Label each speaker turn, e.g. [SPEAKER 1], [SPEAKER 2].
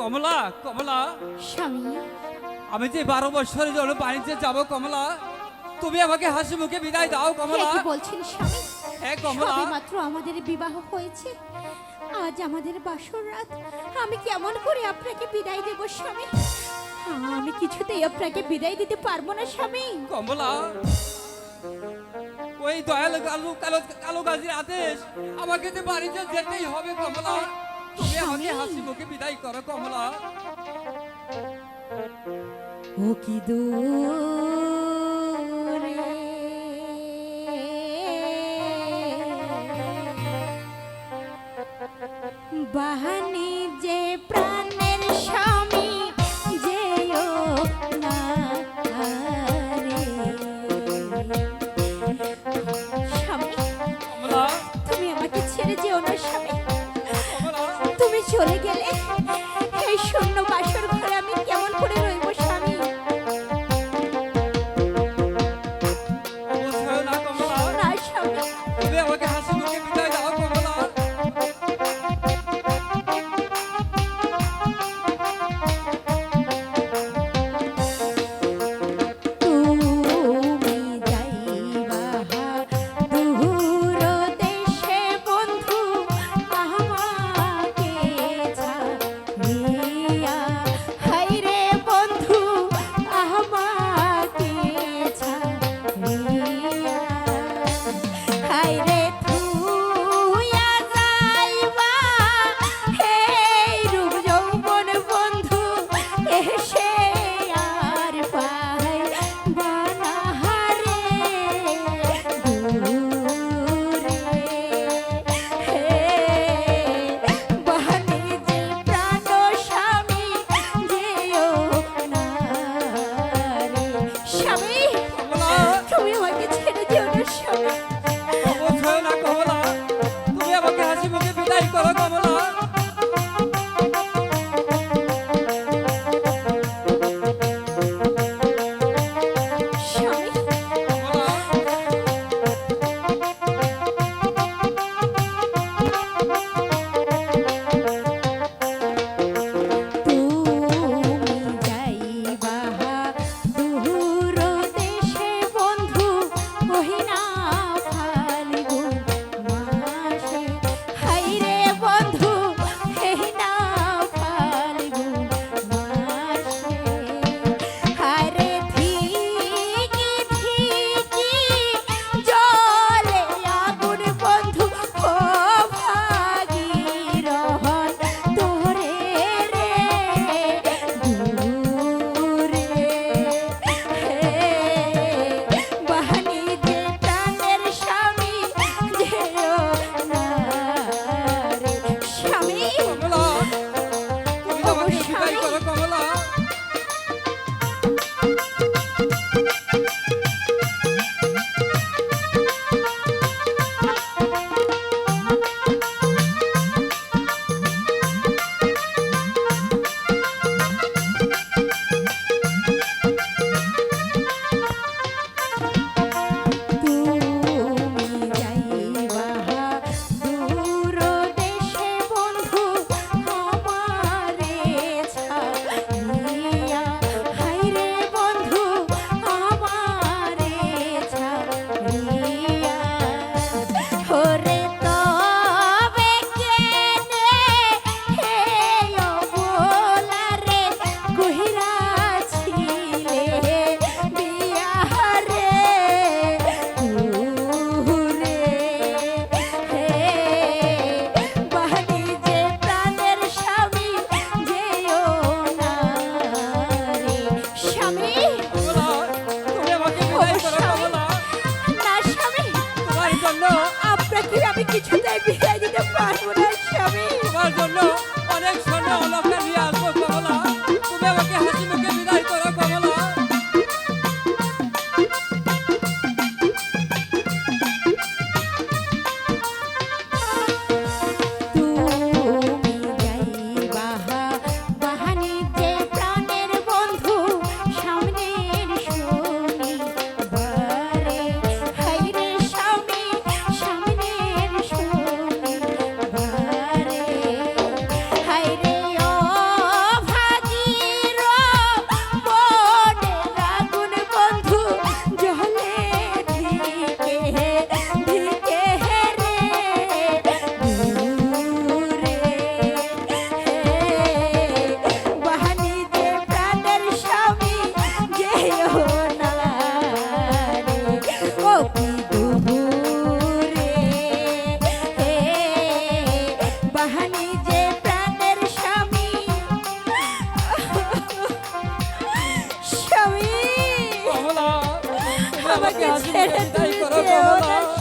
[SPEAKER 1] কমলা কমলা।
[SPEAKER 2] স্বামী।
[SPEAKER 1] আমি যে বারো বছরের জন্য বাণিজ্যে যাব কমলা তুমি আমাকে হাসি মুখে বিদায় দাও কমলা।
[SPEAKER 2] বলছেন স্বামী?
[SPEAKER 1] হ্যাঁ কমলা।
[SPEAKER 2] মাত্র আমাদের বিবাহ হয়েছে। আজ আমাদের বাসর রাত। আমি কেমন করে আপনাকে বিদায় দেব স্বামী? আমি কিছুতেই আপনাকে বিদায় দিতে পারব না স্বামী।
[SPEAKER 1] কমলা ওই দয়াল কালো কালো কালো গাছের আদেশ আমাকে তো বাড়িতে যেতেই হবে কমলা। তুমি আমাকে হাসি মুখে বিদায় করো কমলা।
[SPEAKER 2] ও কি দূরে? বাহানি যে প্রাণ এসে কিছুতেই বিদায় দিতে পারব না স্বামী।
[SPEAKER 1] অনেক স্বর্ণ অলঙ্কার নিয়ে আমাকে
[SPEAKER 2] ছেড়ে তুমি যেও না।